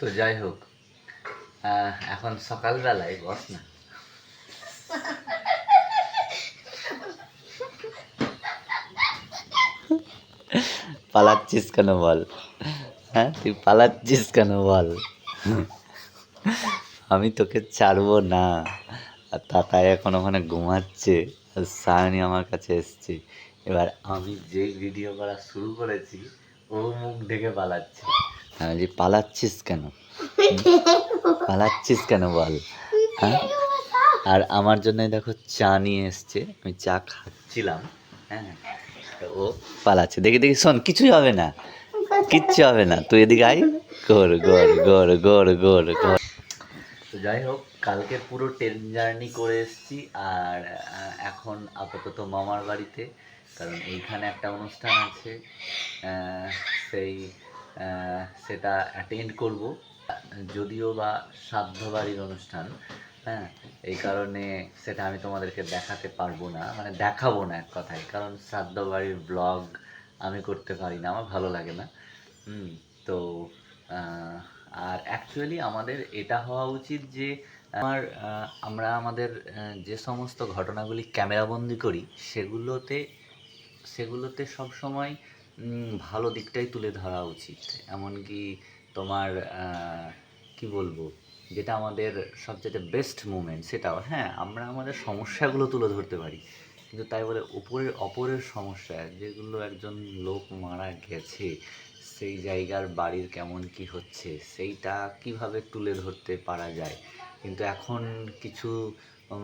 তো যাই হোক এখন সকালবেলায় বস না। পালাচ্ছিস কেন বল? হ্যাঁ তুই পালাচ্ছিস কেন বল? আমি তোকে ছাড়বো না। আর তাতাই এখন ওখানে ঘুমাচ্ছে, আর সায়নী আমার কাছে এসছে। এবার আমি যেই ভিডিও করা শুরু করেছি, ও মুখ ঢেকে পালাচ্ছে। আমি পালাচ্ছিস কেন? পালাচ্ছিস কেন বল? হ্যাঁ? আর আমার জন্য দেখো চা নিয়ে এসছে। আমি চা খাচ্ছিলাম হ্যাঁ? ও পালাচ্ছে। দেখি দেখি, শোন, কিছুই হবে না। কিচ্ছু হবে না। তুই এদিকে আই গোর গোর গোর গোর গোর গোর তো যাই হোক, কালকে পুরো ট্রেন জার্নি করে এসেছি। আর এখন আপাতত মামার বাড়িতে। কারণ এইখানে একটা অনুষ্ঠান আছে। সেই সেটা অ্যাটেন্ড করব। যদিও বা শ্রাদ্ধ বাড়ির অনুষ্ঠান হ্যাঁ এই কারণে সেটা আমি তোমাদেরকে দেখাতে পারব না মানে দেখাবো না এক কথায়, কারণ শ্রাদ্ধ বাড়ির ব্লগ আমি করতে পারি না, আমার ভালো লাগে না। হুম, তো আর অ্যাকচুয়ালি আমাদের এটা হওয়া উচিত যে, আমার আমরা আমাদের যে সমস্ত ঘটনাগুলি ক্যামেরাবন্দি করি, সেগুলোতে সেগুলোতে সব সময় ভালো দিকটাই তুলে ধরা উচিত। এমনকি তোমার কি বলব, যেটা আমাদের সবচেয়ে বেস্ট মুমেন্ট সেটাও হ্যাঁ আমরা আমাদের সমস্যাগুলো তুলে ধরতে পারি। কিন্তু তাই বলে ওপরের অপরের সমস্যা, যেগুলো একজন লোক মারা গেছে, সেই জায়গার বাড়ির কেমন কি হচ্ছে, সেইটা কীভাবে তুলে ধরতে পারা যায়? কিন্তু এখন কিছু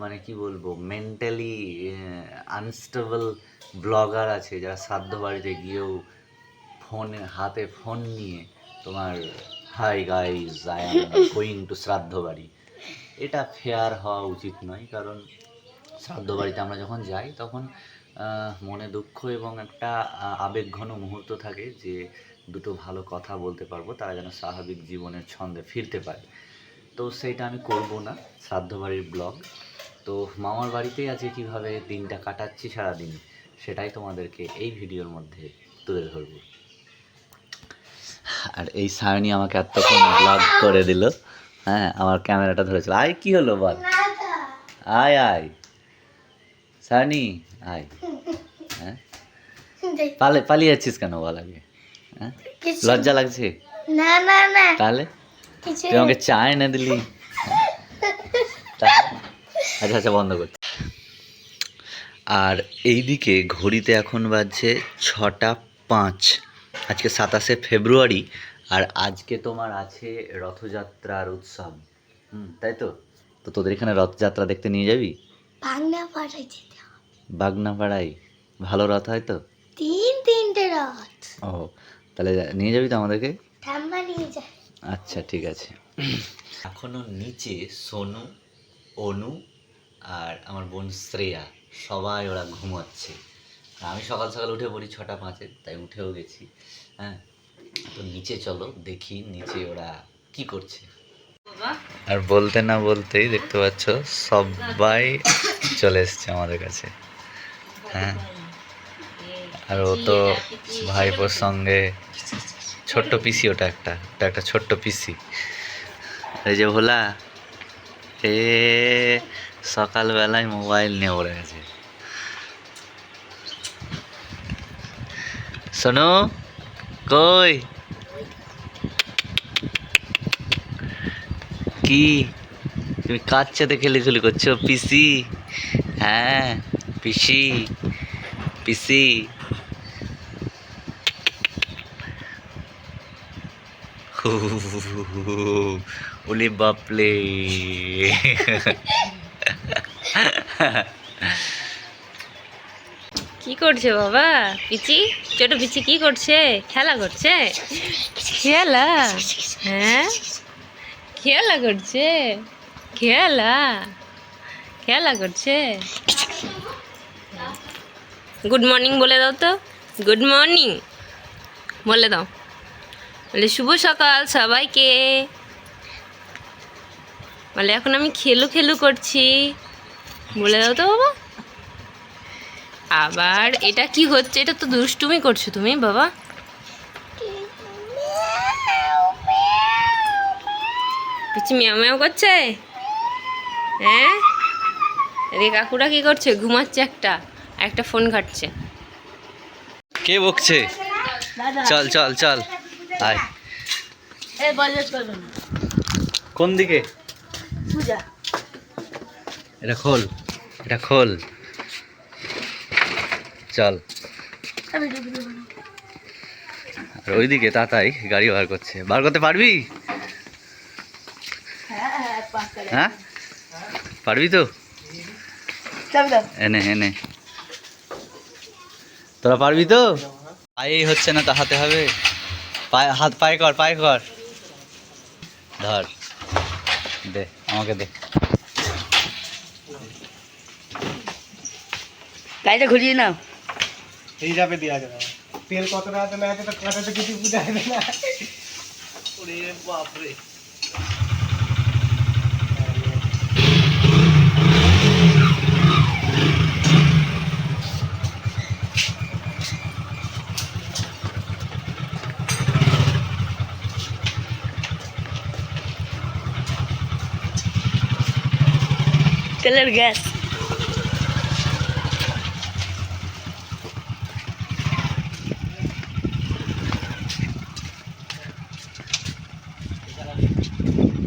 মানে কি বলব মেন্টালি আনস্টেবল ব্লগার আছে যারা শ্রাদ্ধ বাড়িতে গিয়েও ফোনে হাতে ফোন নিয়ে তোমার hi guys I am going to শ্রাদ্ধ বাড়ি। এটা ফেয়ার হওয়া উচিত নয়, কারণ শ্রাদ্ধ বাড়িতে আমরা যখন যাই তখন মনে দুঃখ এবং একটা আবেগঘন মুহূর্ত থাকে যে দুটো ভালো কথা বলতে পারব, তারা যেন স্বাভাবিক জীবনের ছন্দে ফিরতে পারে। তো সেইটা আমি করব না, শ্রাদ্ধ বাড়ির ব্লগ তো মামার বাড়িতেই আজকে কীভাবে দিনটা কাটাচ্ছি সারাদিন সেটাই তোমাদেরকে এই ভিডিওর মধ্যে তুলে ধরবো। আর এই সায়নী আমাকে এতক্ষণ ব্লগ করে দিল। হ্যাঁ আমার ক্যামেরাটা ধরেছিল। আয় কি হলো বল? আয় আয়। সায়নী আয়। হ্যাঁ? পালে পালিয়ে যাচ্ছিস কেন বল আগে? হ্যাঁ? লজ্জা লাগছে? না না না। তাহলে? তুই আমাকে চা এনে দিলি? আচ্ছা আচ্ছা বন্ধ করছি। আর এইদিকে ঘড়িতে এখন বাজছে ছটা পাঁচ। আজকে সাতাশে ফেব্রুয়ারি আর আজকে তোমার আছে রথযাত্রার উৎসব। হুম তাই তো? তো তোদের এখানে রথযাত্রা দেখতে নিয়ে যাবি? পাঠাই যেতে। বাগনাপাড়ায়? ভালো রথ হয় তো? তিন তিনটে রথ। ও তাহলে নিয়ে যাবি তো আমাদেরকে? ঠাম্মা নিয়ে যায়। আচ্ছা ঠিক আছে। এখনও নিচে সোনু অনু আর আমার বোন শ্রেয়া সবাই ওরা ঘুমাচ্ছে। আর আমি সকাল সকাল উঠে পড়ি ছটা পাঁচে তাই উঠেও গেছি। হ্যাঁ তো নিচে চলো দেখি নিচে ওরা কি করছে। আর বলতে না বলতেই দেখতে পাচ্ছ সবাই চলে এসছে আমাদের কাছে। হ্যাঁ আর ও তো ভাইপোর সঙ্গে ছোট্ট পিসি ওটা একটা ওটা একটা ছোট্ট পিসি। এই যে ভোলা এ সকালবেলায় মোবাইল নিয়ে পড়ে গেছে শোনো কই কি তুমি কার সাথে খেলিখুলি করছ পিসি হ্যাঁ পিসি পিসি ওলে বাপলে কি করছে বাবা? পিচি? ছোট পিচি কি করছে? খেলা করছে? খেলা? হ্যাঁ? খেলা করছে? খেলা? খেলা করছে? গুড মর্নিং বলে দাও তো। Good morning. বলে দাও। বলে, শুভ সকাল সবাইকে। বলে, এখন আমি খেলু খেলু করছি। বলে দাও তো বাবা। আবার এটা কি হচ্ছে? এটা তো দুষ্টুমি করছ তুমি বাবা। পিচি মিয়াও মিয়াও করছে? হ্যাঁ? এদিকে কাকুরা কি করছে? ঘুমাচ্ছে একটা আর একটা ফোন ঘাটছে। কে বকছে? চল চল চল। আয়। কোন দিকে? এটা খোল। এটা খোল। চল। আর ওইদিকে তাতাই গাড়ি বার করছে। বার করতে পারবি? হ্যাঁ? পারবি তো? এনে এনে। তোরা পারবি তো? পায়েই হচ্ছে না তা হাতে হবে? পায়ে, হাত পায়ে কর পায়ে কর। ধর। দে, আমাকে দে। গাড়িটা ঘুরিয়ে নাও এই যাবে দেওয়া যাবে না। তেল কতটা হাতে না আছে তো কাঁটাতে কিছু বুঝা যাবে না ওরে বাপরে তেলের গ্যাস ভাগনা পাড়া তাল মিজরি আনবি তো। তাহলে সেটা না আনবি তো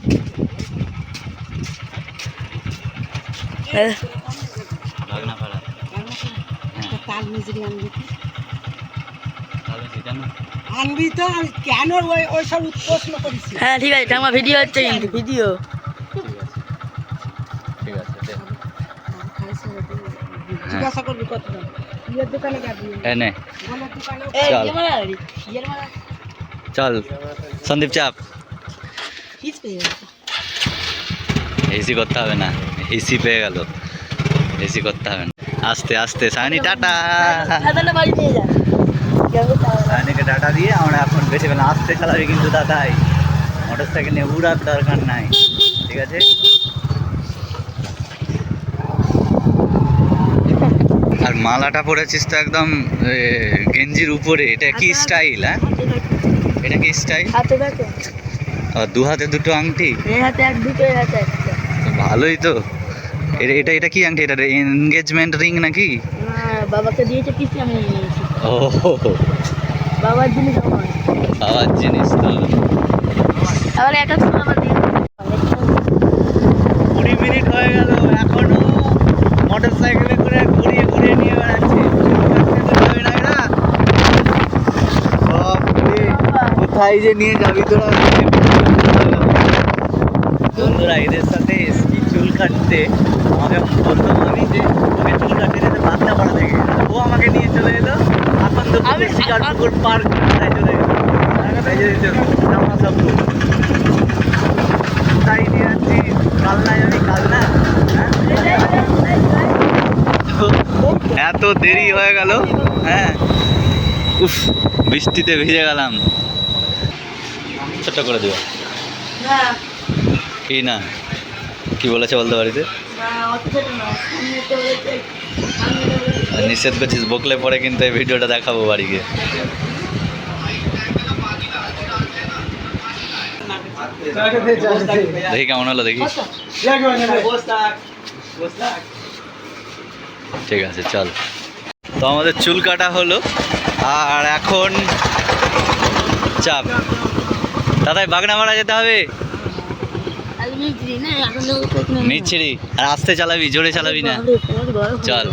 আর কেন ওই ওই সব প্রশ্ন করিস হ্যাঁ ঠিক আছে আমার ভিডিও হচ্ছে কিন্তু। ভিডিও। ঠিক আছে দে জিজ্ঞাসা করবি কত দাম ইয়ের দোকানে যাবি। এনে চল। চল। সন্দীপ চাপ। এসি করতে হবে না। এসি পেয়ে গেল। এসি করতে হবে না। আস্তে আস্তে সায়নি টাটা। বাড়ি নিয়ে সায়নিকে টাটা দিয়ে আমরা এখন বেশি বেলা আসতে চালাবি কিন্তু দাদাই। মোটর সাইকেল নিয়ে উড়ার দরকার নাই। ঠিক আছে? আর মালাটা পরেছিস তো একদম গেঞ্জির উপরে। এটা কি স্টাইল হ্যাঁ? এটা কি স্টাইল? আর দু হাতে দুটো আংটি? হাতে এক দুটো হাতে ভালোই তো। এটা এটা এটা কি আংটি? এটা এনগেজমেন্ট রিং নাকি? না বাবাকে দিয়েছে কিছু আমি ও। বাবার জিনিস বাবার জিনিস তো। আবার একটা তো আমার দিয়ে কুড়ি মিনিট হয়ে গেল এখনও মোটর সাইকেলে করে ঘুরিয়ে ঘুরিয়ে নিয়ে বেড়াচ্ছে। কোথায় যে নিয়ে যাবি তোরা? বন্ধুরা এদের সাথে কাটতে আমাকে বলতো আমি যে ওকে চুল কাটতে যেতে বাদনা পাড়া থেকে ও আমাকে নিয়ে চলে এলো এখন তো শিকারপুকুর পার্ক তাই চলে গেলো। এই যে- এই যে জামা সব তাই নিয়ে যাচ্ছি কালনা যাবি কালনা হ্যাঁ? এত দেরি হয়ে গেল হ্যাঁ? উফ বৃষ্টিতে ভিজে গেলাম। ছোট্ট করে দেবো কি না। কি বলেছে বলতে বাড়িতে নিষেধ করছিস, বকলে পরে কিন্তু এই ভিডিওটা দেখাবো বাড়িকে। দেখি কেমন হলো, দেখি। ঠিক আছে, চল। তো আমাদের চুল কাটা হলো, আর এখন চাপ। দাদাই বাগনামারা যেতে হবে? আর মিস্ত্রি না এখন তো নিচ্ছিড়ি আর আস্তে চালাবি জোরে চালাবি না। চল।